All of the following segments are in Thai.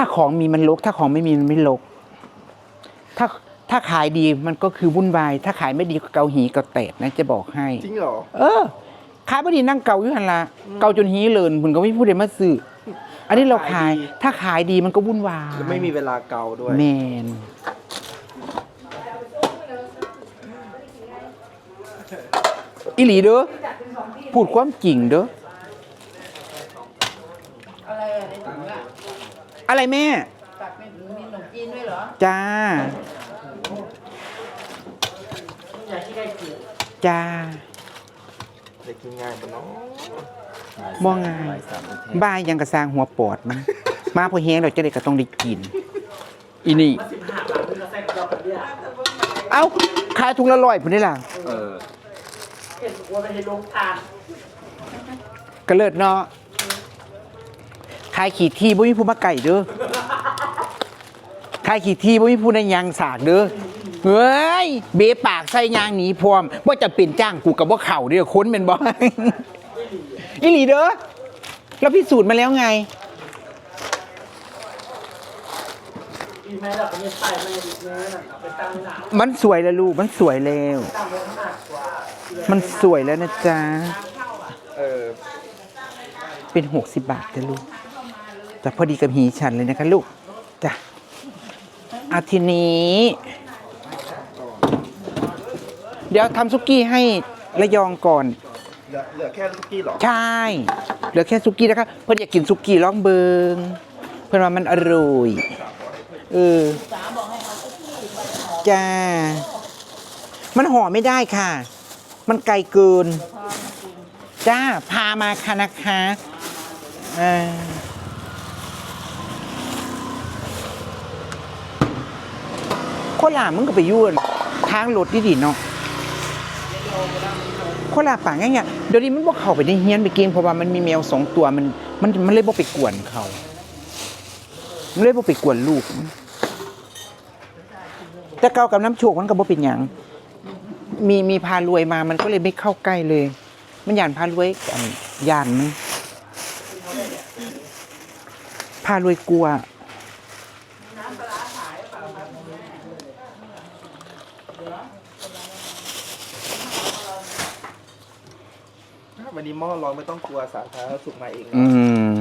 ถ้าของมีมันลก ถ้าของไม่มีมันไม่ลก ถ้าถ้าขายดีมันก็คือวุ่นวาย ถ้าขายไม่ดีก็เกาหีเกาเตดนะจะบอกให้ จริงเหรอ เออ ขายไม่ดีนั่งเกาอยู่หันละเกาจนหีเลินคุณก็ไม่พูดเลยมาซื้ออันนี้เราขายขายดีถ้าขายดีมันก็วุ่นวายแล้วไม่มีเวลาเกาด้วย แมนอีหลีเด้อพูดความจริงเด้อ อะไรอะในถุงอะ อะไรแม่ตักในถุงมีขนมจีนด้วยเหรอ จ้า อยากที่ได้กินจ้า จะกินง่ายปะเนาะมองง่ายบ้ายยังกระซางหัวปอดมัน มาพอแห้งเราจะได้ก็ต้องได้กิน อีนี่เอ้าขายถุงละร้อยพุ่นนี่ล่ะเออเห็นว่าไม่ให้ลงทาน กระเลิดเนาะ ขายขี่ที่บ่มีผู้มาไก่เด้อขายขี่ที่บ่มีผู้ในยางสากเด้อเฮ้ยเบปากใส่ยางหนีพรมว่าจะเป็นจ้างกูกับว่าเข่าเด้อค้นเป็นบ่อีหลีเด้อเราพิสูจน์มาแล้วไงไมันสวยแล้วลูก มันสวยแล้ว มันสวยแล้วนะจ๊ะ เป็น60บาทจ้ะลูก แต่พอดีกับหีฉันเลยนะคะลูกจ้ะอาทีนี้ เดี๋ยวทำซุกี้ให้ระยองก่อน เหลือเหลือแค่ลูกกี้เหรอ ใช่ เหลือแค่ซุกี้นะคะเพื่อนอยากกินซุกี้ร้องเบิง เพื่อนว่ามันอร่อยเออจ้า มันห่อไม่ได้ค่ะ มันไกลเกิน จ้า พามาค่ะนะคะเออ โคลามึงก็ไปยุ่นทางรถดีๆเนาะโคลาป่าง่ายๆเดี๋ยวนี้มันบ่เข้าไปในเฮียนไปเกมเพราะว่ามันมีแมวสองตัวมันมันมันเลยบ่ไปกวนเขามันเลยบ่ไปกวนลูก แต่เก่ากับน้ำโชคมันก็บ่เป็นหยังมีมีพารวยมามันก็เลยไม่เข้าใกล้เลย มันหยานพารวยอันยานมันพารวยกลัว วันนี้หม้อร้อนไม่ต้องกลัวสาธารณสุขมาเองนะอืม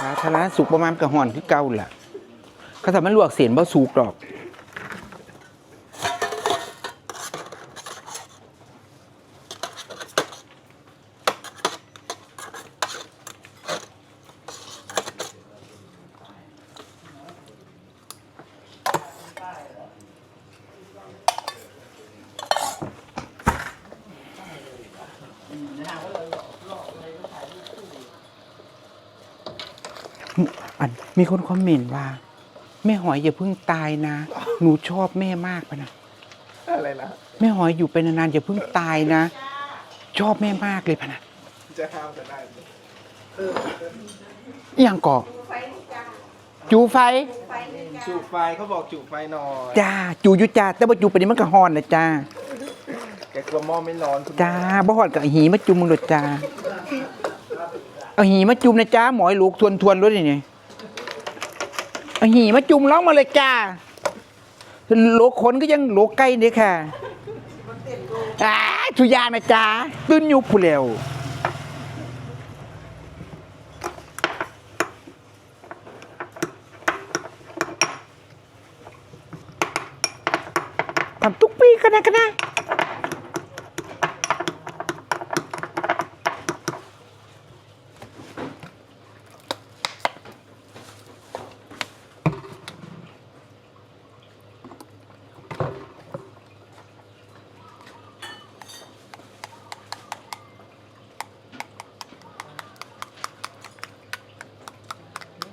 สาธารณสุขประมาณกระห่อนที่เก่าล่ะเขาทำมันลวกเสียนบ่สุกดอก อันมีคนคอมเมนต์ว่า แม่หอยอย่าเพิ่งตายนะ หนูชอบแม่มากปะนะอะไรนะแม่หอยอยู่เป็นนานๆอย่าเพิ่งตายนะ ชอบแม่มากเลยพะนะจะห้ามกันได้ไหมอหย่างก่อจูไฟจุไฟเขาบอกจุไฟหน่อยจ้า จูอยุจ้าแต่ว่าจูไปนี้มันก็ฮอนนะจ้า แกกลัวหม้อไม่ร้อนคุณจ้าบ่ฮอนกับหีมาจุ่มมึงโดดจ้า เอาหีมาจุ่มนะจ้าหมอยลูกทวนทวนๆรถนี่นี่เอาหีมาจุ่มร้องมาเลยจ้าโลกขนก็ยังโลกใกล้นี่ค่ะอาชุยานะจ้าตื้นยุบผู้เร็วทำทุกปีกันนะกันนะ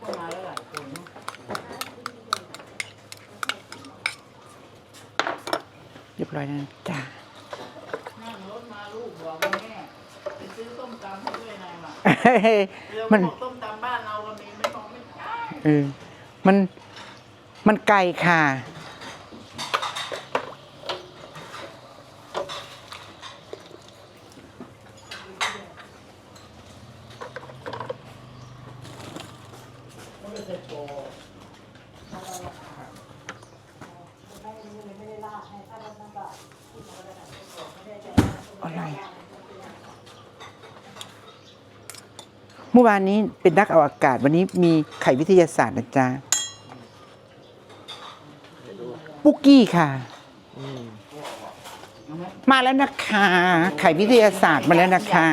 ก็มาแล้วหลายคน เรียบร้อยแล้วนะจ้านั่งรถมาลูกบอกแม่ไปซื้อส้มตำให้ด้วยนายว่ะเดี๋ยวมันบอกส้มตำบ้านเราก็มีไม่ต้องไม่ใช่เออมันมันไกลค่ะ เมื่อวานนี้เป็นนักเอาอากาศ วันนี้มีไข่วิทยาศาสตร์นะจ๊ะปุกกี้ค่ะ มาแล้วนะคะ ไข่วิทยาศาสตร์มาแล้วนะคะ